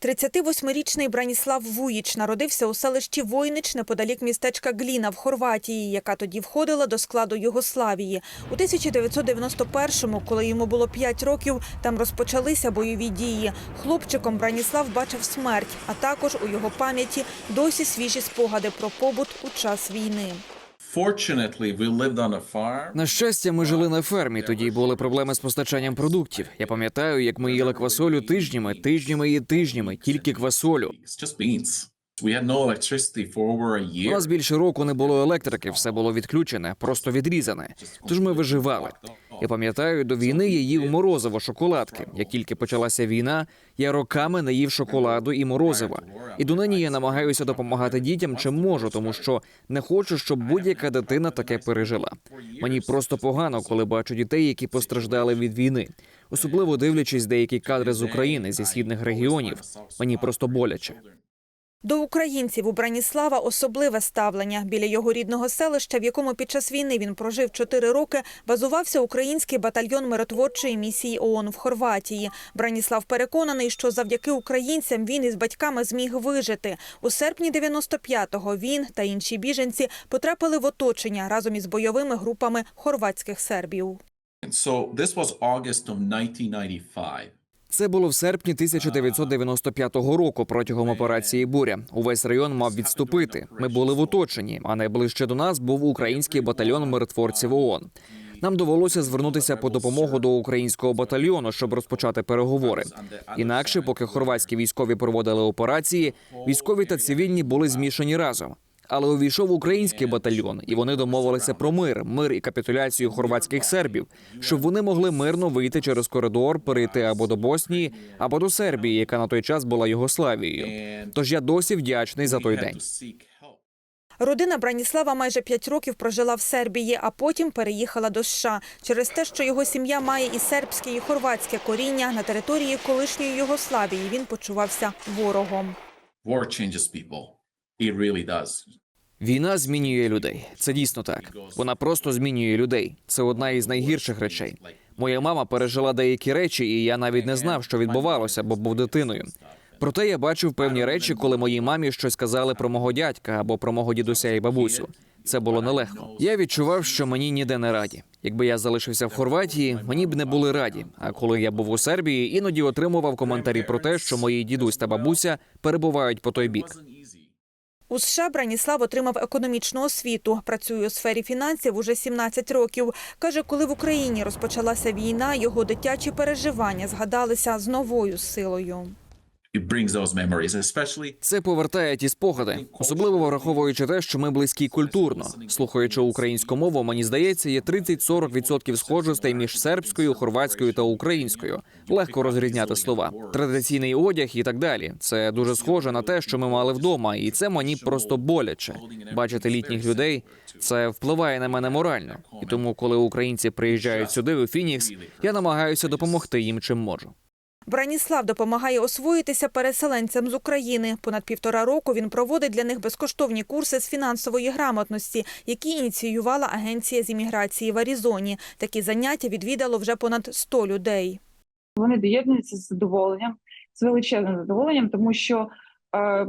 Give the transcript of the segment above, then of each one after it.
38-річний Браніслав Вуїч народився у селищі Войнич неподалік містечка Гліна в Хорватії, яка тоді входила до складу Югославії. У 1991-му, коли йому було 5 років, там розпочалися бойові дії. Хлопчиком Браніслав бачив смерть, а також у його пам'яті досі свіжі спогади про побут у час війни. На щастя, ми жили на фермі. Тоді були проблеми з постачанням продуктів. Я пам'ятаю, як ми їли квасолю тижнями, тижнями і тижнями, тільки квасолю. У нас більше року не було електрики, все було відключене, просто відрізане. Тож ми виживали. Я пам'ятаю, до війни я їв морозиво, шоколадки. Як тільки почалася війна, я роками не їв шоколаду і морозива. І донині я намагаюся допомагати дітям, чим можу, тому що не хочу, щоб будь-яка дитина таке пережила. Мені просто погано, коли бачу дітей, які постраждали від війни, особливо дивлячись деякі кадри з України зі східних регіонів. Мені просто боляче. До українців у Браніслава особливе ставлення. Біля його рідного селища, в якому під час війни він прожив 4 роки, базувався український батальйон миротворчої місії ООН в Хорватії. Браніслав переконаний, що завдяки українцям він із батьками зміг вижити. У серпні 95-го він та інші біженці потрапили в оточення разом із бойовими групами хорватських сербів. So this was August of 1995. Це було в серпні 1995 року протягом операції Буря. Увесь район мав відступити. Ми були в оточенні, а найближче до нас був український батальйон миротворців ООН. Нам довелося звернутися по допомогу до українського батальйону, щоб розпочати переговори. Інакше, поки хорватські військові проводили операції, військові та цивільні були змішані разом. Але увійшов український батальйон, і вони домовилися про мир, мир і капітуляцію хорватських сербів, щоб вони могли мирно вийти через коридор, перейти або до Боснії, або до Сербії, яка на той час була Югославією. Тож я досі вдячний за той день. Родина Браніслава майже 5 років прожила в Сербії, а потім переїхала до США. Через те, що його сім'я має і сербське, і хорватське коріння, на території колишньої Югославії він почувався ворогом. War changes people. It really. Війна змінює людей. Це дійсно так. Вона просто змінює людей. Це одна із найгірших речей. Моя мама пережила деякі речі, і я навіть не знав, що відбувалося, бо був дитиною. Проте я бачив певні речі, коли моїй мамі щось казали про мого дядька або про мого дідуся і бабусю. Це було нелегко. Я відчував, що мені ніде не раді. Якби я залишився в Хорватії, мені б не були раді. А коли я був у Сербії, іноді отримував коментарі про те, що мої дідусь та бабуся перебувають по той бік. У США Браніслав отримав економічну освіту. Працює у сфері фінансів уже 17 років. Каже, коли в Україні розпочалася війна, його дитячі переживання згадалися з новою силою. Це повертає ті спогади, особливо враховуючи те, що ми близькі культурно. Слухаючи українську мову, мені здається, є 30-40% схожостей між сербською, хорватською та українською. Легко розрізняти слова, традиційний одяг і так далі. Це дуже схоже на те, що ми мали вдома, і це мені просто боляче. Бачити літніх людей це впливає на мене морально. І тому, коли українці приїжджають сюди, у Фінікс, я намагаюся допомогти їм чим можу. Браніслав допомагає освоїтися переселенцям з України. Понад півтора року він проводить для них безкоштовні курси з фінансової грамотності, які ініціювала агенція з імміграції в Аризоні. Такі заняття відвідало вже понад 100 людей. Вони доєднуються з задоволенням, з величезним задоволенням, тому що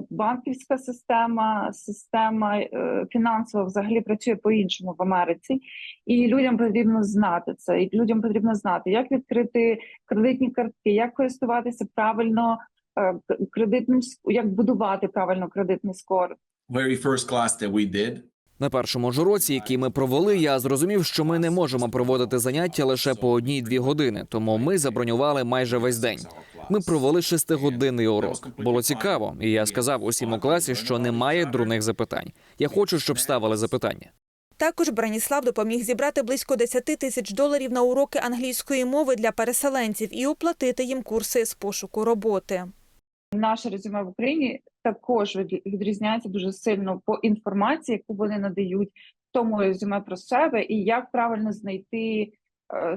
банківська система, система е, фінансова взагалі працює по-іншому в Америці, і людям потрібно знати це. І людям потрібно знати, як відкрити кредитні картки, як користуватися правильно е, кредитним як будувати правильно кредитний скор. very first class that we did. На першому ж уроці, який ми провели, я зрозумів, що ми не можемо проводити заняття лише по одній-дві години, тому ми забронювали майже весь день. Ми провели шестигодинний урок. Було цікаво, і я сказав усім у класі, що немає дурних запитань. Я хочу, щоб ставили запитання. Також Браніслав допоміг зібрати близько 10 тисяч доларів на уроки англійської мови для переселенців і оплатити їм курси з пошуку роботи. Наше резюме в Україні також від- відрізняється дуже сильно по інформації, яку вони надають в тому резюме про себе, і як правильно знайти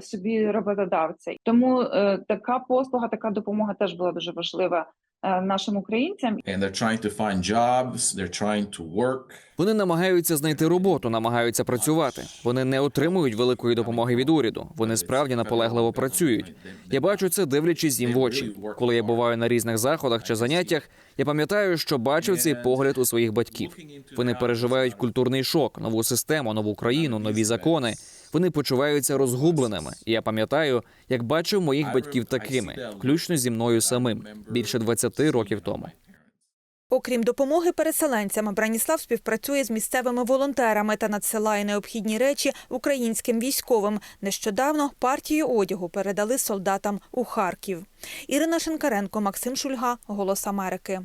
собі роботодавця. Тому е, така послуга, така допомога теж була дуже важлива е, нашим українцям. And they're trying to find jobs, they're trying to work. Вони намагаються знайти роботу, намагаються працювати. Вони не отримують великої допомоги від уряду. Вони справді наполегливо працюють. Я бачу це, дивлячись їм в очі. Коли я буваю на різних заходах чи заняттях, я пам'ятаю, що бачив цей погляд у своїх батьків. Вони переживають культурний шок, нову систему, нову країну, нові закони. Вони почуваються розгубленими. І я пам'ятаю, як бачив моїх батьків такими, включно зі мною самим, більше 20 років тому. Окрім допомоги переселенцям, Браніслав співпрацює з місцевими волонтерами та надсилає необхідні речі українським військовим. Нещодавно партію одягу передали солдатам у Харків. Ірина Шинкаренко, Максим Шульга, Голос Америки.